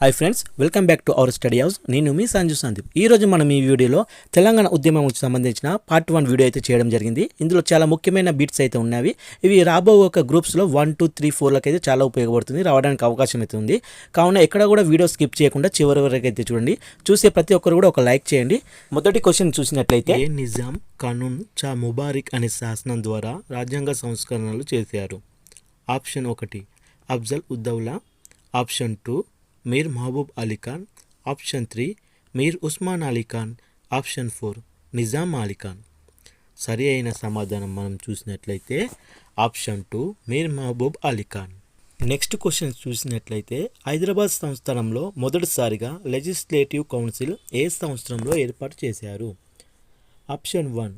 Hi friends welcome back to our study house నేను మీ సంజు సందీప్. ఈ రోజు మనం ఈ వీడియోలో తెలంగాణ ఉద్యమంకి సంబంధించిన పార్ట్ వన్ వీడియో అయితే చేయడం జరిగింది. ఇందులో చాలా ముఖ్యమైన బీట్స్ అయితే ఉన్నవి. ఇవి రాబో ఒక గ్రూప్స్లో వన్ టూ త్రీ ఫోర్లకు అయితే చాలా ఉపయోగపడుతుంది. రావడానికి అవకాశం అయితే ఉంది. కావున ఎక్కడ కూడా వీడియో స్కిప్ చేయకుండా చివరి వరకు అయితే చూడండి. చూసే ప్రతి ఒక్కరు కూడా ఒక లైక్ చేయండి. మొదటి క్వశ్చన్ చూసినట్లయితే నిజాం కానూన్ చా ముబారిక్ అనే శాసనం ద్వారా రాజ్యాంగ సంస్కరణలు చేశారు. ఆప్షన్ ఒకటి Afzal Uddaula. Option two Mir Mahbub Ali Khan option three Mir Osman Ali Khan option four Nizam Ali Khan సరి అయిన సమాధానం మనం చూసినట్లయితే option two Mir Mahbub Ali Khan next question చూసినట్లయితే హైదరాబాద్ సంస్థానంలో మొదటిసారిగా లెజిస్లేటివ్ కౌన్సిల్ ఏ సంవత్సరంలో ఏర్పాటు చేశారు? ఆప్షన్ వన్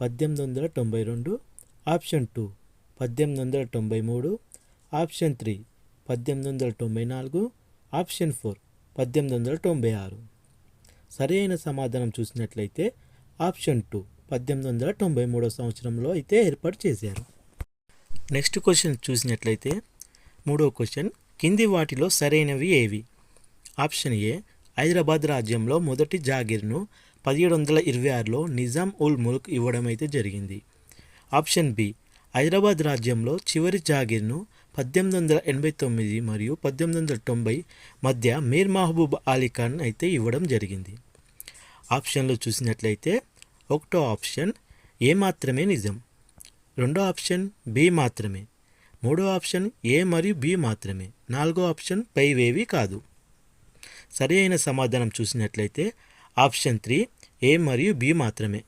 పద్దెనిమిది వందల తొంభై రెండు. ఆప్షన్ టూ పద్దెనిమిది వందల తొంభై మూడు. ఆప్షన్ త్రీ పద్దెనిమిది వందల తొంభై నాలుగు. ఆప్షన్ ఫోర్ పద్దెనిమిది వందల తొంభై ఆరు. సరైన సమాధానం చూసినట్లయితే ఆప్షన్ టూ పద్దెనిమిది వందల తొంభై మూడో సంవత్సరంలో అయితే ఏర్పాటు చేశారు. నెక్స్ట్ క్వశ్చన్ చూసినట్లయితే మూడో క్వశ్చన్ కింది వాటిలో సరైనవి ఏవి? ఆప్షన్ ఏ హైదరాబాద్ రాజ్యంలో మొదటి జాగీర్ను పదిహేడు వందల ఇరవై ఆరులో నిజాం ఉల్ ముల్క్ ఇవ్వడం అయితే జరిగింది. ఆప్షన్ బి హైదరాబాద్ రాజ్యంలో చివరి జాగీర్ను పద్దెనిమిది వందల ఎనభై తొమ్మిది మరియు పద్దెనిమిది వందల తొంభై మధ్య మీర్ మహబూబ్ అలీ ఖాన్ అయితే ఇవ్వడం జరిగింది. ఆప్షన్లు చూసినట్లయితే ఒకటో ఆప్షన్ ఏ మాత్రమే నిజం రెండో ఆప్షన్ బి మాత్రమే మూడో ఆప్షన్ ఏ మరియు బి మాత్రమే నాలుగో ఆప్షన్ పైవేవి కాదు. సరి అయిన సమాధానం చూసినట్లయితే ఆప్షన్ త్రీ ఏ మరియు బి మాత్రమే.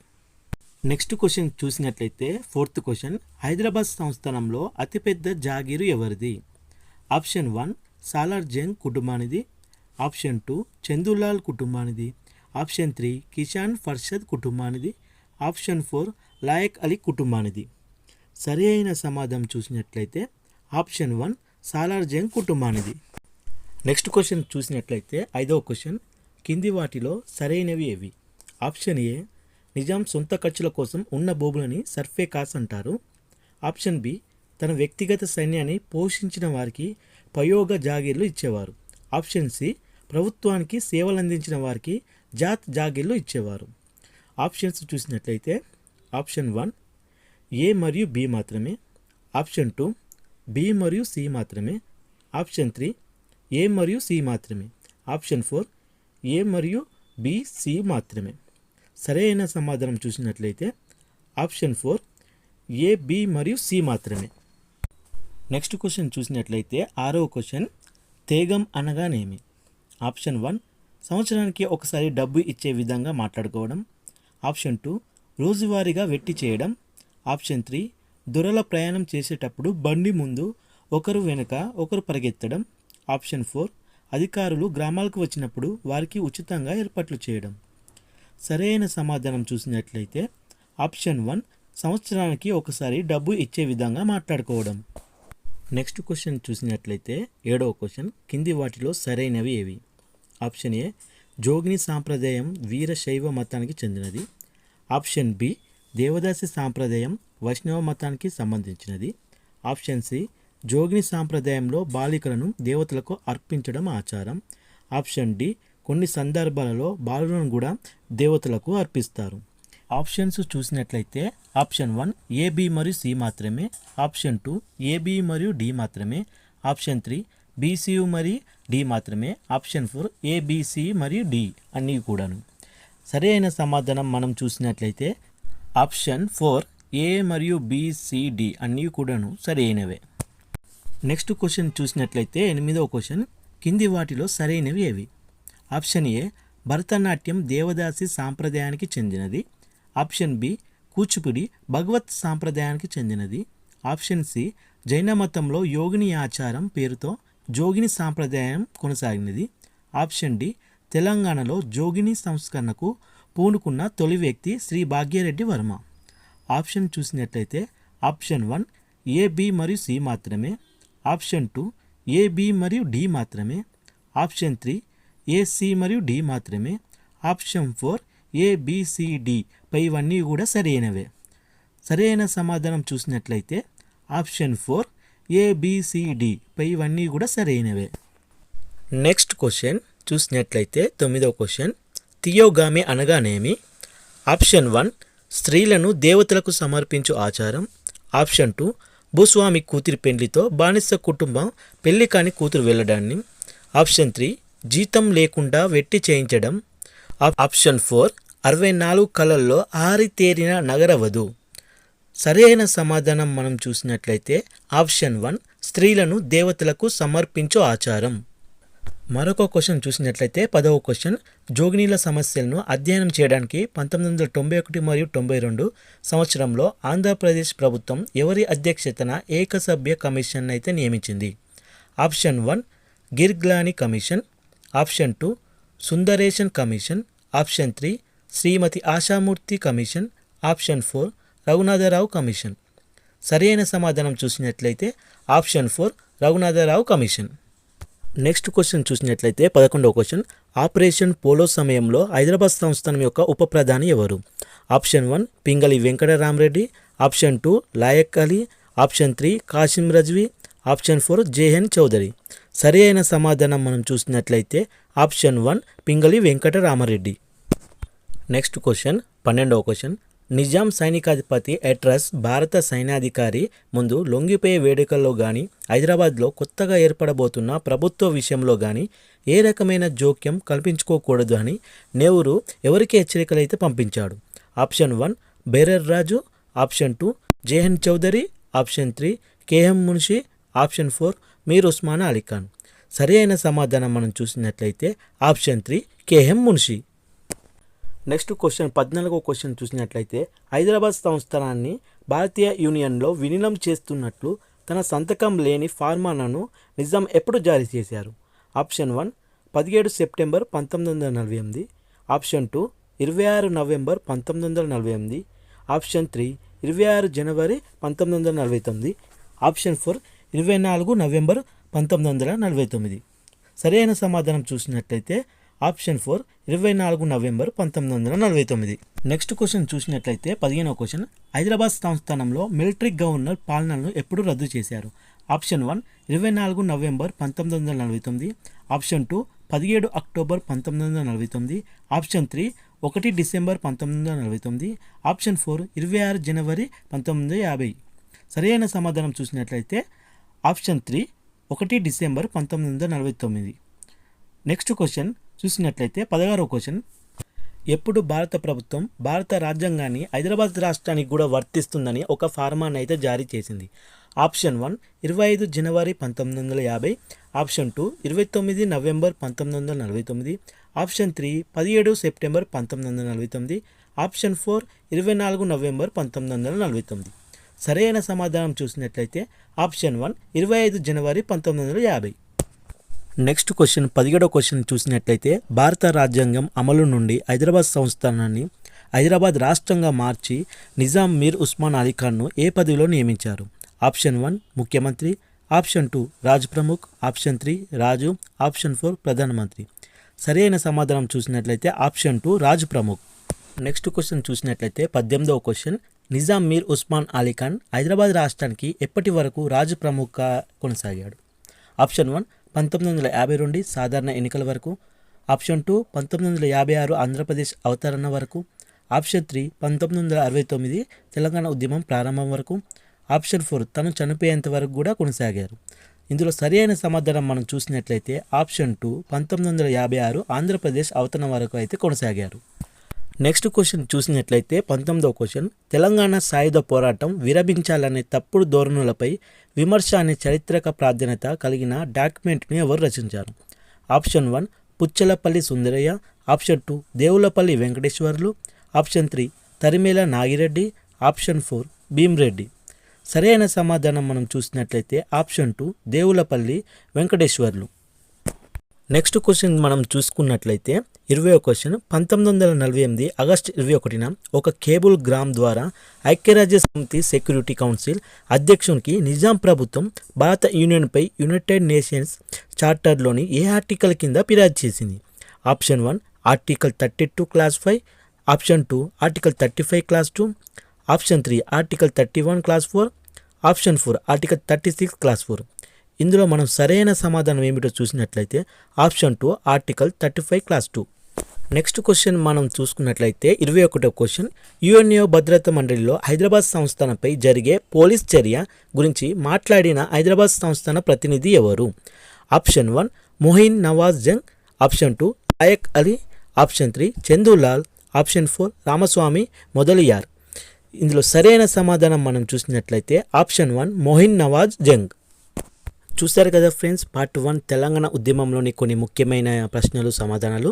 నెక్స్ట్ క్వశ్చన్ చూసినట్లయితే ఫోర్త్ క్వశ్చన్ హైదరాబాద్ సంస్థానంలో అతిపెద్ద జాగీరు ఎవరిది? ఆప్షన్ వన్ సాలార్ జంగ్ కుటుంబానిది. ఆప్షన్ టూ చందులాల్ కుటుంబానిది. ఆప్షన్ త్రీ కిషాన్ ఫర్షద్ కుటుంబానిది. ఆప్షన్ ఫోర్ లాయక్ అలీ కుటుంబానిది. సరి అయిన సమాధానం చూసినట్లయితే ఆప్షన్ వన్ సాలార్ జంగ్ కుటుంబానిది. నెక్స్ట్ క్వశ్చన్ చూసినట్లయితే ఐదవ క్వశ్చన్ కింది వాటిలో సరైనవి ఏవి? ఆప్షన్ ఏ నిజాం సొంత ఖర్చుల కోసం ఉన్న భూములని సర్ఫే కాస్ అంటారు. ఆప్షన్ బి తన వ్యక్తిగత సైన్యాన్ని పోషించిన వారికి ప్రయోగ జాగీర్లు ఇచ్చేవారు. ఆప్షన్ సి ప్రభుత్వానికి సేవలు అందించిన వారికి జాత్ జాగీర్లు ఇచ్చేవారు. ఆప్షన్స్ చూసినట్లయితే ఆప్షన్ వన్ ఏ మరియు బి మాత్రమే. ఆప్షన్ టూ బి మరియు సి మాత్రమే. ఆప్షన్ త్రీ ఏ మరియు సి మాత్రమే. ఆప్షన్ ఫోర్ ఏ మరియు బి సి మాత్రమే. సరైన సమాధానం చూసినట్లయితే ఆప్షన్ ఫోర్ ఏ బి మరియు సి మాత్రమే. నెక్స్ట్ క్వశ్చన్ చూసినట్లయితే ఆరవ క్వశ్చన్ తేగం అనగానేమి? ఆప్షన్ వన్ సంవత్సరానికి ఒకసారి డబ్బు ఇచ్చే విధంగా మాట్లాడుకోవడం. ఆప్షన్ టూ రోజువారీగా వెట్టి చేయడం. ఆప్షన్ త్రీ దొరల ప్రయాణం చేసేటప్పుడు బండి ముందు ఒకరు వెనుక ఒకరు పరిగెత్తడం. ఆప్షన్ ఫోర్ అధికారులు గ్రామాలకు వచ్చినప్పుడు వారికి ఉచితంగా ఏర్పాట్లు చేయడం. సరైన సమాధానం చూసినట్లయితే ఆప్షన్ వన్ సంవత్సరానికి ఒకసారి డబ్బు ఇచ్చే విధంగా మాట్లాడుకోవడం. నెక్స్ట్ క్వశ్చన్ చూసినట్లయితే ఏడవ క్వశ్చన్ కింది వాటిలో సరైనవి ఏవి? ఆప్షన్ ఏ జోగిని సాంప్రదాయం వీరశైవ మతానికి చెందినది. ఆప్షన్ బి దేవదాసి సాంప్రదాయం వైష్ణవ మతానికి సంబంధించినది. ఆప్షన్ సి జోగిని సాంప్రదాయంలో బాలికలను దేవతలకు అర్పించడం ఆచారం. ఆప్షన్ డి కొన్ని సందర్భాలలో బాలులను కూడా దేవతలకు అర్పిస్తారు. ఆప్షన్స్ చూసినట్లయితే ఆప్షన్ వన్ ఏబి మరియు సి మాత్రమే. ఆప్షన్ టూ ఏబి మరియు డి మాత్రమే. ఆప్షన్ త్రీ బీసీయు మరియు డి మాత్రమే. Option four A B C మరియు డి అన్నీ కూడాను. సరి అయిన సమాధానం మనం చూసినట్లయితే ఆప్షన్ ఫోర్ ఏ మరియు బిసిడి అన్నీ కూడాను సరి అయినవే. నెక్స్ట్ క్వశ్చన్ చూసినట్లయితే ఎనిమిదవ క్వశ్చన్ కింది వాటిలో సరైనవి ఏవి? ఆప్షన్ ఏ భరతనాట్యం దేవదాసి సాంప్రదాయానికి చెందినది. ఆప్షన్ బి కూచిపుడి భగవత్ సాంప్రదాయానికి చెందినది. ఆప్షన్ సి జైన మతంలో యోగిని ఆచారం పేరుతో జోగిని సాంప్రదాయం కొనసాగినది. ఆప్షన్ డి తెలంగాణలో జోగిని సంస్కరణకు పూనుకున్న తొలి వ్యక్తి శ్రీ భాగ్యరెడ్డి వర్మ. ఆప్షన్ చూసినట్లయితే ఆప్షన్ వన్ ఏ బి మరియు సి మాత్రమే. ఆప్షన్ టూ ఏ బి మరియు డి మాత్రమే. ఆప్షన్ త్రీ ఏ సి మరియు డి మాత్రమే. ఆప్షన్ ఫోర్ ఏ బి పై కూడా సరైనవే. సరైన సమాధానం చూసినట్లయితే ఆప్షన్ ఫోర్ ఏబిసిడి పైవన్నీ పై కూడా సరైనవే. నెక్స్ట్ క్వశ్చన్ చూసినట్లయితే తొమ్మిదవ క్వశ్చన్ థియోగామి అనగానేమి? ఆప్షన్ వన్ స్త్రీలను దేవతలకు సమర్పించు ఆచారం. ఆప్షన్ టూ భూస్వామి కూతురి పెళ్ళితో బానిస కుటుంబం పెళ్ళి కాని కూతురు వెళ్ళడాన్ని. ఆప్షన్ త్రీ జీతం లేకుండా వెట్టి చేయించడం ఆప్షన్ ఫోర్ అరవై నాలుగు కళల్లో ఆరితేరిన నగరవధు. సరైన సమాధానం మనం చూసినట్లయితే ఆప్షన్ వన్ స్త్రీలను దేవతలకు సమర్పించు ఆచారం. మరొక క్వశ్చన్ చూసినట్లయితే పదవ క్వశ్చన్ జోగినీల సమస్యలను అధ్యయనం చేయడానికి పంతొమ్మిది వందల తొంభై ఒకటి మరియు తొంభై రెండు సంవత్సరంలో ఆంధ్రప్రదేశ్ ప్రభుత్వం ఎవరి అధ్యక్షతన ఏకసభ్య కమిషన్ అయితే నియమించింది? Option one Girglani commission. Option two Sundaresan commission. Option three Shrimati Ashamurthy commission. Option four Raghunatharao commission. సరైన సమాధానం చూసినట్లయితే option four Raghunatharao commission. Next question చూసినట్లయితే పదకొండవ క్వశ్చన్ ఆపరేషన్ పోలో సమయంలో హైదరాబాద్ సంస్థానం యొక్క ఉప ప్రధాని ఎవరు? Option one Pingali Venkataramareddy. Option two Laik Ali. Option three Kasim Razvi. Option four J N Chaudhuri. సరి అయిన సమాధానం మనం చూసినట్లయితే option one Pingali Venkataramareddy. Next question పన్నెండవ క్వశ్చన్ నిజాం సైనికాధిపతి ఎట్రస్ భారత సైన్యాధికారి ముందు లొంగిపోయే వేడుకల్లో కానీ హైదరాబాద్లో కొత్తగా ఏర్పడబోతున్న ప్రభుత్వ విషయంలో కానీ ఏ రకమైన జోక్యం కల్పించుకోకూడదు అని నెహ్రూ ఎవరికి హెచ్చరికలైతే పంపించాడు? Option one bearer Raju. Option two J N Chaudhuri. Option three K M Munshi. Option four Mir Osman Ali Khan సరి అయిన సమాధానం మనం చూసినట్లయితే option three K M Munshi. Next question పద్నాలుగో క్వశ్చన్ చూసినట్లయితే హైదరాబాద్ సంస్థానాన్ని భారతీయ యూనియన్లో విలీనం చేస్తున్నట్లు తన సంతకం లేని ఫార్మానాను నిజాం ఎప్పుడు జారీ చేశారు? ఆప్షన్ వన్ పదిహేడు సెప్టెంబర్ పంతొమ్మిది వందల నలభై ఎనిమిది. ఆప్షన్ టూ ఇరవై ఆరు నవంబర్ పంతొమ్మిది వందల నలభై ఎనిమిది. ఆప్షన్ త్రీ ఇరవై ఆరు జనవరి పంతొమ్మిది వందల నలభై తొమ్మిది. ఆప్షన్ ఫోర్ ఇరవై నాలుగు నవంబర్ పంతొమ్మిది వందల నలభై తొమ్మిది. సరైన సమాధానం చూసినట్లయితే ఆప్షన్ ఫోర్ ఇరవై నాలుగు నవంబర్ పంతొమ్మిది వందల నలభై తొమ్మిది. నెక్స్ట్ క్వశ్చన్ చూసినట్లయితే పదిహేనవ క్వశ్చన్. హైదరాబాద్ సంస్థానంలో మిలిటరీ గవర్నర్ పాలనను ఎప్పుడు రద్దు చేశారు? ఆప్షన్ వన్ ఇరవై నాలుగు నవంబర్ పంతొమ్మిది వందల నలభై తొమ్మిది. ఆప్షన్ టూ పదిహేడు అక్టోబర్ పంతొమ్మిది వందల నలభై తొమ్మిది. ఆప్షన్ త్రీ ఒకటి డిసెంబర్ పంతొమ్మిది వందల నలభై తొమ్మిది. ఆప్షన్ ఫోర్ ఇరవై ఆరు జనవరి పంతొమ్మిది వందల యాభై. సరైన సమాధానం చూసినట్లయితే ఆప్షన్ త్రీ ఒకటి డిసెంబర్ పంతొమ్మిది వందల నలభై తొమ్మిది. నెక్స్ట్ క్వశ్చన్ చూసినట్లయితే పదహారో క్వశ్చన్. ఎప్పుడు భారత ప్రభుత్వం భారత రాజ్యాంగాన్ని హైదరాబాద్ రాష్ట్రానికి కూడా వర్తిస్తుందని ఒక ఫార్మాన్ని అయితే జారీ చేసింది. ఆప్షన్ వన్ ఇరవై ఐదు జనవరి పంతొమ్మిది వందల యాభై. ఆప్షన్ టూ ఇరవై తొమ్మిది నవంబర్ పంతొమ్మిది వందల నలభై తొమ్మిది. ఆప్షన్ త్రీ పదిహేడు సెప్టెంబర్ పంతొమ్మిది వందల నలభై తొమ్మిది. ఆప్షన్ ఫోర్ ఇరవై నాలుగు నవంబర్ పంతొమ్మిది వందల నలభై తొమ్మిది. సరైన సమాధానం చూసినట్లయితే ఆప్షన్ వన్ ఇరవై ఐదు జనవరి పంతొమ్మిది వందల యాభై. నెక్స్ట్ క్వశ్చన్ పదిహేడో క్వశ్చన్ చూసినట్లయితే భారత రాజ్యాంగం అమలు నుండి హైదరాబాద్ సంస్థానాన్ని హైదరాబాద్ రాష్ట్రంగా మార్చి నిజాం మీర్ ఉస్మాన్ అలీ ఖాన్ను ఏ పదవిలో నియమించారు? ఆప్షన్ వన్ ముఖ్యమంత్రి. Option two Raj Pramukh. Option three రాజు. ఆప్షన్ ఫోర్ ప్రధానమంత్రి సరైన సమాధానం చూసినట్లయితే option two Raj Pramukh. Next question చూసినట్లయితే పద్దెనిమిదవ క్వశ్చన్ నిజాం మీర్ ఉస్మాన్ అలీఖాన్ హైదరాబాద్ రాష్ట్రానికి ఎప్పటి వరకు రాజు ప్రముఖ కొనసాగాడు? ఆప్షన్ వన్ పంతొమ్మిది వందల యాభై రెండు సాధారణ ఎన్నికల వరకు. ఆప్షన్ టూ పంతొమ్మిది వందల యాభై ఆరు ఆంధ్రప్రదేశ్ అవతరణ వరకు. ఆప్షన్ త్రీ పంతొమ్మిది వందల అరవై తొమ్మిది తెలంగాణ ఉద్యమం ప్రారంభం వరకు. ఆప్షన్ ఫోర్ తను చనిపోయేంత వరకు కూడా కొనసాగారు. ఇందులో సరైన సమాధానం మనం చూసినట్లయితే ఆప్షన్ టూ పంతొమ్మిది వందల యాభై ఆరు ఆంధ్రప్రదేశ్ అవతరణ వరకు అయితే కొనసాగారు. నెక్స్ట్ క్వశ్చన్ చూసినట్లయితే పంతొమ్మిదవ క్వశ్చన్ తెలంగాణ సాయుధ పోరాటం విరమించాలనే తప్పుడు ధోరణులపై విమర్శ అనే చారిత్రక ప్రాధాన్యత కలిగిన డాక్యుమెంట్ని ఎవరు రచించారు? Option one Puchalapalli Sundarayya. Option two Devulapalli Venkateswarlu. Option three Tarimela Nagireddy. Option four Bhimreddy. సరైన సమాధానం మనం చూసినట్లయితే option two Devulapalli Venkateswarlu. Next question మనం చూసుకున్నట్లయితే ఇరవై క్వశ్చన్. పంతొమ్మిది వందల నలభై ఎనిమిది ఆగస్టు ఇరవై ఒకటిన ఒక కేబుల్ గ్రామ్ ద్వారా ఐక్యరాజ్య సమితి సెక్యూరిటీ కౌన్సిల్ అధ్యక్షునికి నిజాం ప్రభుత్వం భారత యూనియన్పై యునైటెడ్ నేషన్స్ చార్టర్లోని ఏ ఆర్టికల్ కింద ఫిర్యాదు చేసింది? Option one article thirty two clause five. Option two article thirty five clause two. Option three article thirty one clause four. Option four article thirty six clause four. ఇందులో మనం సరైన సమాధానం ఏమిటో చూసినట్లయితే option two article thirty five clause two. Next question మనం చూసుకున్నట్లయితే ఇరవై ఒకటో క్వశ్చన్ యుఎన్ఓ భద్రతా మండలిలో హైదరాబాద్ సంస్థానపై జరిగే పోలీస్ చర్య గురించి మాట్లాడిన హైదరాబాద్ సంస్థాన ప్రతినిధి ఎవరు? Option one Moin Nawaz Jung option two Laik Ali option three Chandulal option four Ramaswamy Mudaliar ఇందులో సరైన సమాధానం మనం చూసినట్లయితే ఆప్షన్ వన్ మొహిన్ నవాజ్ జంగ్ చూశారు కదా ఫ్రెండ్స్ పార్ట్ వన్ తెలంగాణ ఉద్యమంలోని కొన్ని ముఖ్యమైన ప్రశ్నలు సమాధానాలు.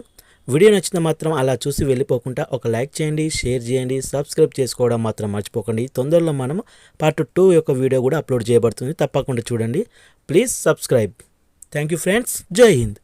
వీడియో నచ్చిన మాత్రం అలా చూసి వెళ్ళిపోకుండా ఒక లైక్ చేయండి షేర్ చేయండి సబ్స్క్రైబ్ చేసుకోవడం మాత్రం మర్చిపోకండి. తొందరలో మనం పార్ట్ టూ యొక్క వీడియో కూడా అప్లోడ్ చేయబడుతుంది. తప్పకుండా చూడండి. Please subscribe. Thank you friends. Jai Hind.